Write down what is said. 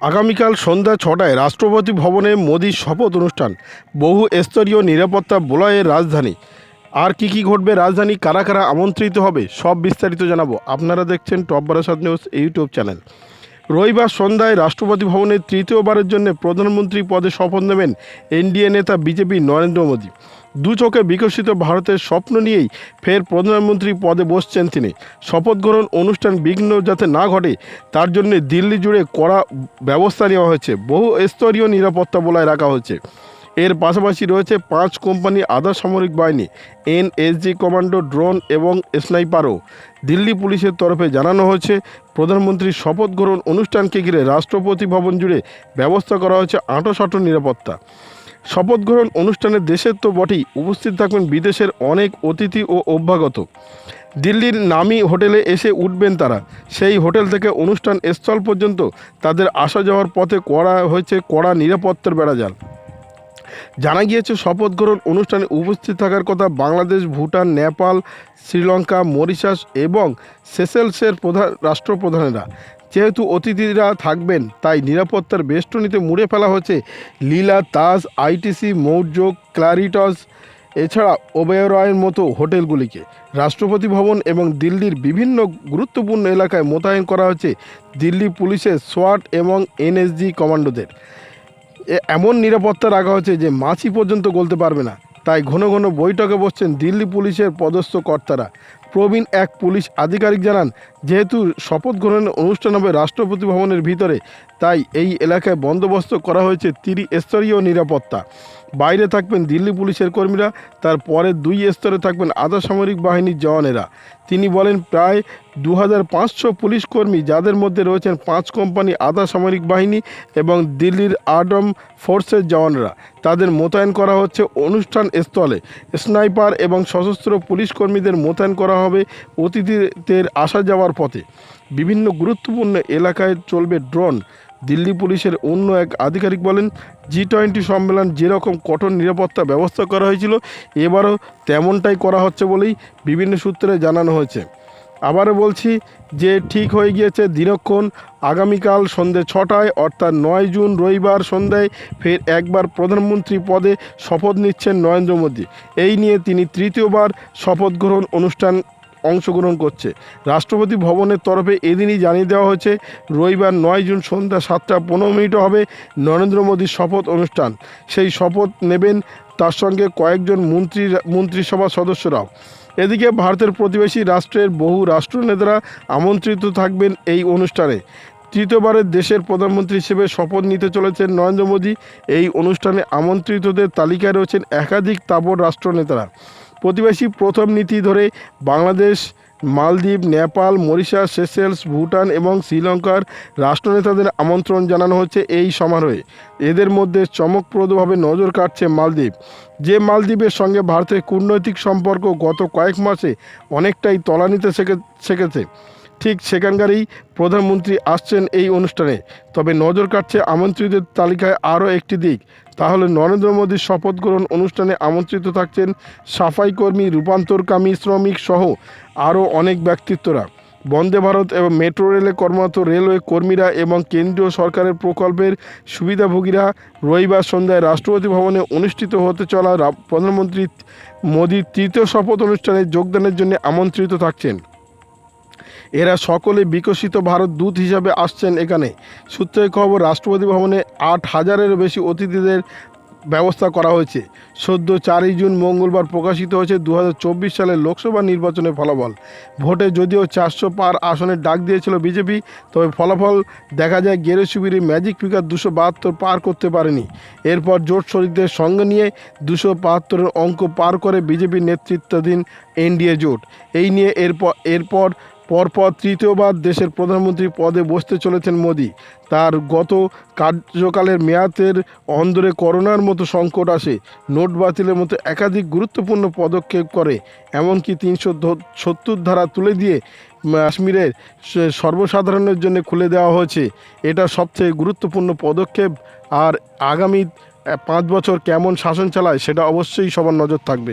আগামীকাল সন্ধ্যা ছটায় রাষ্ট্রপতি ভবনে মোদির শপথ অনুষ্ঠান। বহু স্তরীয় নিরাপত্তা বলয়ের রাজধানী। আর কি কি ঘটবে, রাজধানী কারা কারা আমন্ত্রিত হবে, সব বিস্তারিত জানাব। আপনারা দেখছেন top Barasat news YouTube channel. রবিবার সন্ধ্যায় রাষ্ট্রপতি ভবনে তৃতীয়বারের জন্য প্রধানমন্ত্রী পদে শপথ নেবেন এনডিএ নেতা বিজেপি নরেন্দ্র মোদী। দু চোখে বিকশিত ভারতের স্বপ্ন নিয়েই ফের প্রধানমন্ত্রী পদে বসছেন তিনি। শপথ গ্রহণ অনুষ্ঠান বিঘ্ন যাতে না ঘটে, তার জন্য দিল্লি জুড়ে কড়া ব্যবস্থা নেওয়া হয়েছে। বহু স্তরীয় নিরাপত্তা বলায় রাখা হয়েছে। এর পাশাপাশি রয়েছে পাঁচ কোম্পানি আধা সামরিক বাহিনী, এনএসজি কমান্ডো, ড্রোন এবং স্নাইপারও। দিল্লি পুলিশের তরফে জানানো হয়েছে, প্রধানমন্ত্রীর শপথ গ্রহণ অনুষ্ঠানকে ঘিরে রাষ্ট্রপতি ভবন জুড়ে ব্যবস্থা করা হয়েছে আঁটোসাঁটো নিরাপত্তা। শপথ গ্রহণ অনুষ্ঠানে দেশের তো বটেই। উপস্থিত থাকবেন বিদেশের অনেক অতিথি ও অভ্যাগত। দিল্লির নামি হোটেলে এসে উঠবেন তারা। সেই হোটেল থেকে অনুষ্ঠান স্থল পর্যন্ত তাদের আসা যাওয়ার পথে করা হয়েছে কড়া নিরাপত্তার বেড়াজাল। জানা গিয়েছে, শপথ গ্রহণ অনুষ্ঠানে উপস্থিত থাকার কথা বাংলাদেশ, ভুটান, নেপাল, শ্রীলঙ্কা, মরিশাস এবং সেসেলসের প্রধান রাষ্ট্রপ্রধানেরা। যেহেতু অতিথিরা থাকবেন, তাই নিরাপত্তার বেষ্টনীতে মুড়ে ফেলা হয়েছে লীলা তাজ আইটিসি মৌর্য ক্লারিটস, এছাড়া ওবেরয়ের মতো হোটেলগুলিকে। রাষ্ট্রপতি ভবন এবং দিল্লির বিভিন্ন গুরুত্বপূর্ণ এলাকায় মোতায়েন করা হয়েছে দিল্লি পুলিশের সোয়াট এবং এনএসজি কমান্ডোদের। এমন নিরাপত্তা রাখা হচ্ছে যে মাছি পর্যন্ত গলতে পারবে না। তাই ঘন ঘন বৈঠকে বসছেন দিল্লি পুলিশের পদস্থ কর্তারা। প্রবীণ এক পুলিশ আধিকারিক জানান, যেহেতু শপথ গ্রহণের অনুষ্ঠান হবে রাষ্ট্রপতি ভবনের ভিতরে, তাই এই এলাকায় বন্দোবস্ত করা হয়েছে তিরি স্তরীয় নিরাপত্তা। বাইরে থাকবেন দিল্লি পুলিশের কর্মীরা, তার পরে দুই স্তরে থাকবেন আধা সামরিক বাহিনীর জওয়ানেরা। তিনি বলেন, প্রায় দু হাজার পাঁচশো পুলিশ কর্মী, যাদের মধ্যে রয়েছেন পাঁচ কোম্পানি আধা সামরিক বাহিনী এবং দিল্লির আর্ম ফোর্সের জওয়ানরা। তাদের মোতায়েন করা হচ্ছে অনুষ্ঠান স্থলে। স্নাইপার এবং সশস্ত্র পুলিশ কর্মীদের মোতায়েন করা হবে অতিথিদের আসা যাওয়ার পথে। বিভিন্ন গুরুত্বপূর্ণ এলাকায় চলবে ড্রোন। দিল্লি পুলিশের অন্য এক আধিকারিক বলেন, জি টোয়েন্টি সম্মেলন যেরকম কঠোর নিরাপত্তা ব্যবস্থা করা হয়েছিল, এবারও তেমনটাই করা হচ্ছে বলেই বিভিন্ন সূত্রে জানানো হয়েছে। আবারও বলছি যে ঠিক হয়ে গিয়েছে দিনক্ষণ। আগামীকাল সন্ধে ছটায় অর্থাৎ নয় জুন রবিবার সন্ধ্যায় ফের একবার প্রধানমন্ত্রী পদে শপথ নিচ্ছেন নরেন্দ্র মোদী। এই নিয়ে তিনি তৃতীয়বার শপথ গ্রহণ অনুষ্ঠান অংশগ্রহণ করছে। রাষ্ট্রপতি ভবনের তরফে এদিনই জানিয়ে দেওয়া হয়েছে, রবিবার নয় জুন সন্ধ্যা সাতটা পনেরো মিনিটে হবে নরেন্দ্র মোদীর শপথ অনুষ্ঠান। সেই শপথ নেবেন তার সঙ্গে কয়েকজন মন্ত্রী, মন্ত্রিসভা সদস্যরাও। এদিকে ভারতের প্রতিবেশী রাষ্ট্রের বহু রাষ্ট্রনেতারা আমন্ত্রিত থাকবেন এই অনুষ্ঠানে। তৃতীয়বারের দেশের প্রধানমন্ত্রী হিসেবে শপথ নিতে চলেছেন নরেন্দ্র মোদী। এই অনুষ্ঠানে আমন্ত্রিতদের তালিকায় রয়েছেন একাধিক তাবর রাষ্ট্রনেতারা। প্রতিবেশী প্রথম নীতি ধরে বাংলাদেশ মালদ্বীপ, নেপাল, মরিশাস, সেসেলস, ভুটান এবং শ্রীলঙ্কার রাষ্ট্রনেতাদের আমন্ত্রণ জানানো হচ্ছে এই সমারোহে। এদের মধ্যে চমকপ্রদভাবে নজর কাটছে মালদ্বীপ। যে মালদ্বীপের সঙ্গে ভারতের কূটনৈতিক সম্পর্ক গত কয়েক মাসে অনেকটাই তলানিতে শেখে শেখেছে ঠিক সেখানকারই প্রধানমন্ত্রী আসছেন এই অনুষ্ঠানে। তবে নজর কাটছে আমন্ত্রিতের তালিকায় আরও একটি দিক তাহলে নরেন্দ্র মোদীর শপথ গ্রহণ অনুষ্ঠানে আমন্ত্রিত থাকছেন সাফাই কর্মী রূপান্তরকামী শ্রমিক সহ আরও অনেক ব্যক্তিত্বরা। বন্দে ভারত এবং মেট্রো রেলে কর্মরত রেলওয়ে কর্মীরা এবং কেন্দ্রীয় সরকারের প্রকল্পের সুবিধাভোগীরা রবিবার সন্ধ্যায় রাষ্ট্রপতি ভবনে অনুষ্ঠিত হতে চলা প্রধানমন্ত্রী মোদীর তৃতীয় শপথ অনুষ্ঠানে যোগদানের জন্য আমন্ত্রিত থাকছেন। এরা সকলে বিকশিত ভারত দূত হিসাবে আসছেন এখানে। সূত্রের খবর, রাষ্ট্রপতি ভবনে আট হাজারেরও বেশি অতিথিদের ব্যবস্থা করা হয়েছে। সদ্য চারই জুন মঙ্গলবার প্রকাশিত হয়েছে দু হাজার চব্বিশ সালের লোকসভা নির্বাচনের ফলাফল। ভোটে যদিও চারশো পার আসনের ডাক দিয়েছিল বিজেপি, তবে ফলাফল দেখা যায় গেরো শিবিরে ম্যাজিক ফিগার দুশো বাহাত্তর পার করতে পারেনি। এরপর জোট শরীরদের সঙ্গে নিয়ে দুশো বাহাত্তরের অঙ্ক পার করে বিজেপির নেতৃত্বাধীন এনডিএ জোট। এই নিয়ে এরপর এরপর পরপর তৃতীয়বার দেশের প্রধানমন্ত্রী পদে বসতে চলেছেন মোদি। তার গত কার্যকালের মেয়াদের অন্দরে করোনার মতো সংকট আসে, নোট বাতিলের মতো একাধিক গুরুত্বপূর্ণ পদক্ষেপ করে, এমনকি তিনশো সত্তর ধারা তুলে দিয়ে কাশ্মীরের সর্বসাধারণের জন্য খুলে দেওয়া হয়েছে। এটা সবচেয়ে গুরুত্বপূর্ণ পদক্ষেপ। আর আগামী পাঁচ বছর কেমন শাসন চালায়, সেটা অবশ্যই সবার নজর থাকবে।